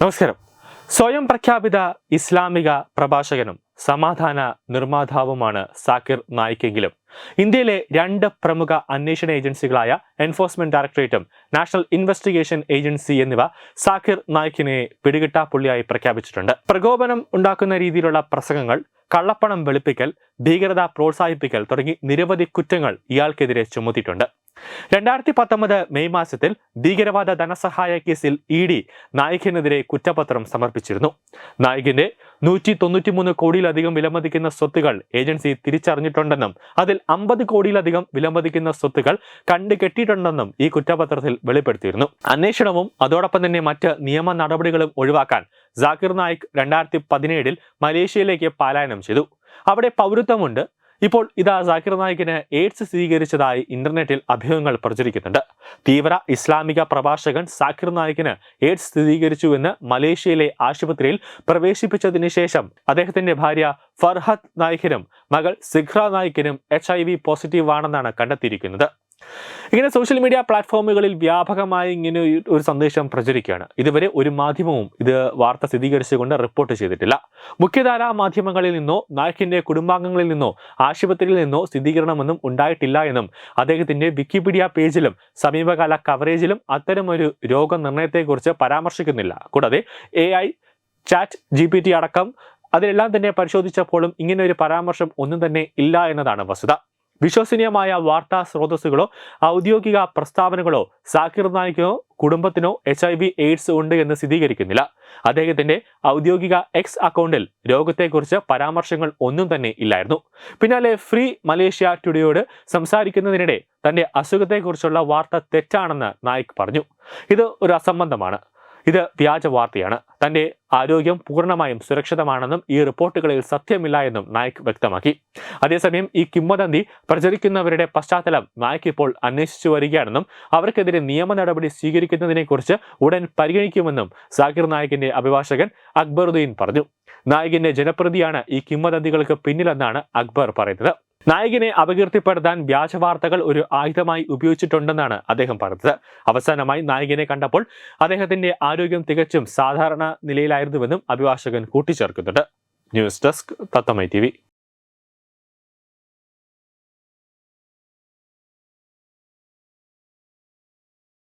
നമസ്കാരം. സ്വയം പ്രഖ്യാപിത ഇസ്ലാമിക പ്രഭാഷകനും സമാധാന നിർമ്മാതാവുമാണ് സാക്കിർ നായിക്കെങ്കിലും. ഇന്ത്യയിലെ രണ്ട് പ്രമുഖ അന്വേഷണ ഏജൻസികളായ എൻഫോഴ്സ്മെന്റ് ഡയറക്ടറേറ്റും നാഷണൽ ഇൻവെസ്റ്റിഗേഷൻ ഏജൻസി എന്നിവ സാക്കിർ നായിക്കിനെ പിടികിട്ടാ പുള്ളിയായി പ്രഖ്യാപിച്ചിട്ടുണ്ട്. പ്രകോപനം ഉണ്ടാക്കുന്ന രീതിയിലുള്ള പ്രസംഗങ്ങൾ കള്ളപ്പണം വെളുപ്പിക്കൽ ഭീകരത പ്രോത്സാഹിപ്പിക്കൽ തുടങ്ങി നിരവധി കുറ്റങ്ങൾ ഇയാൾക്കെതിരെ ചുമത്തിയിട്ടുണ്ട്. രണ്ടായിരത്തി പത്തൊമ്പത് മെയ് മാസത്തിൽ ഭീകരവാദ ധനസഹായ കേസിൽ ഇ ഡി നായികിനെതിരെ കുറ്റപത്രം സമർപ്പിച്ചിരുന്നു. നായികിന്റെ നൂറ്റി തൊണ്ണൂറ്റിമൂന്ന് കോടിയിലധികം വിലമതിക്കുന്ന സ്വത്തുകൾ ഏജൻസി തിരിച്ചറിഞ്ഞിട്ടുണ്ടെന്നും അതിൽ അമ്പത് കോടിയിലധികം വിലമതിക്കുന്ന സ്വത്തുകൾ കണ്ടുകെട്ടിയിട്ടുണ്ടെന്നും ഈ കുറ്റപത്രത്തിൽ വെളിപ്പെടുത്തിയിരുന്നു. അന്വേഷണവും അതോടൊപ്പം തന്നെ മറ്റ് നിയമ നടപടികളും ഒഴിവാക്കാൻ ജാക്കിർ നായിക് രണ്ടായിരത്തി പതിനേഴിൽ മലേഷ്യയിലേക്ക് പലായനം ചെയ്തു. അവിടെ പൗരത്വമുണ്ട് ഇപ്പോൾ ഇതാ സാക്കിർ നായിക്കിന് എയ്ഡ്സ് സ്ഥിരീകരിച്ചതായി ഇന്റർനെറ്റിൽ അഭ്യൂഹങ്ങൾ പ്രചരിക്കുന്നുണ്ട്. തീവ്ര ഇസ്ലാമിക പ്രഭാഷകൻ സാക്കിർ നായിക്കിന് എയ്ഡ്സ് സ്ഥിരീകരിച്ചുവെന്ന് മലേഷ്യയിലെ ആശുപത്രിയിൽ പ്രവേശിപ്പിച്ചതിന് ശേഷം അദ്ദേഹത്തിന്റെ ഭാര്യ ഫർഹത്ത് നായിക്കിനും മകൾ സിഖ്ര നായിക്കിനും എച്ച് ഐ വി പോസിറ്റീവ് ആണെന്നാണ് കണ്ടെത്തിയിരിക്കുന്നത്. ഇങ്ങനെ സോഷ്യൽ മീഡിയ പ്ലാറ്റ്ഫോമുകളിൽ വ്യാപകമായി ഇങ്ങനെ ഒരു സന്ദേശം പ്രചരിക്കുകയാണ്. ഇതുവരെ ഒരു മാധ്യമവും ഇത് വാർത്ത സ്ഥിരീകരിച്ചുകൊണ്ട് റിപ്പോർട്ട് ചെയ്തിട്ടില്ല. മുഖ്യധാരാ മാധ്യമങ്ങളിൽ നിന്നോ നായകിന്റെ കുടുംബാംഗങ്ങളിൽ നിന്നോ ആശുപത്രിയിൽ നിന്നോ സ്ഥിരീകരണമൊന്നും ഉണ്ടായിട്ടില്ല എന്നും അദ്ദേഹത്തിന്റെ വിക്കിപീഡിയ പേജിലും സമീപകാല കവറേജിലും അത്തരമൊരു രോഗനിർണയത്തെക്കുറിച്ച് പരാമർശിക്കുന്നില്ല. കൂടാതെ A I chat G P T അടക്കം അതിലെല്ലാം തന്നെ പരിശോധിച്ചപ്പോഴും ഇങ്ങനെ ഒരു പരാമർശം ഒന്നും തന്നെ ഇല്ല എന്നതാണ് വസ്തുത. വിശ്വസനീയമായ വാർത്താ സ്രോതസ്സുകളോ ഔദ്യോഗിക പ്രസ്താവനകളോ സാക്കിർ നായിക്കോ കുടുംബത്തിനോ എച്ച് ഐ വി എയ്ഡ്സ് ഉണ്ട് എന്ന് സ്ഥിരീകരിക്കുന്നില്ല. അദ്ദേഹത്തിന്റെ ഔദ്യോഗിക എക്സ് അക്കൗണ്ടിൽ രോഗത്തെക്കുറിച്ച് പരാമർശങ്ങൾ ഒന്നും തന്നെ ഇല്ലായിരുന്നു. പിന്നാലെ ഫ്രീ മലേഷ്യ ടുഡേയോട് സംസാരിക്കുന്നതിനിടെ തന്റെ അസുഖത്തെക്കുറിച്ചുള്ള വാർത്ത തെറ്റാണെന്ന് നായിക് പറഞ്ഞു. ഇത് ഒരു അസംബന്ധമാണ്. ഇത് വ്യാജ വാർത്തയാണ് തന്റെ ആരോഗ്യം പൂർണമായും സുരക്ഷിതമാണെന്നും ഈ റിപ്പോർട്ടുകളിൽ സത്യമില്ല എന്നും നായിക് വ്യക്തമാക്കി. അതേസമയം ഈ കിംവദന്തി പ്രചരിക്കുന്നവരുടെ പശ്ചാത്തലം നായിക് ഇപ്പോൾ അന്വേഷിച്ചു വരികയാണെന്നും അവർക്കെതിരെ നിയമ നടപടി സ്വീകരിക്കുന്നതിനെക്കുറിച്ച് ഉടൻ പരിഗണിക്കുമെന്നും സാക്കിർ നായിക്കിന്റെ അഭിഭാഷകൻ അക്ബറുദ്ദീൻ പറഞ്ഞു. നായികിന്റെ ജനപ്രതിയാണ് ഈ കിംവദന്തികൾക്ക് പിന്നിലെന്നാണ് അക്ബർ പറയുന്നത്. നായകനെ അപകീർത്തിപ്പെടുത്താൻ വ്യാജ വാർത്തകൾ ഒരു ആയുധമായി ഉപയോഗിച്ചിട്ടുണ്ടെന്നാണ് അദ്ദേഹം പറഞ്ഞത്. അവസാനമായി നായകനെ കണ്ടപ്പോൾ അദ്ദേഹത്തിന്റെ ആരോഗ്യം തികച്ചും സാധാരണ നിലയിലായിരുന്നുവെന്നും അഭിഭാഷകൻ കൂട്ടിച്ചേർക്കുന്നുണ്ട്. ന്യൂസ് ഡെസ്ക് തത്തമൈ ടി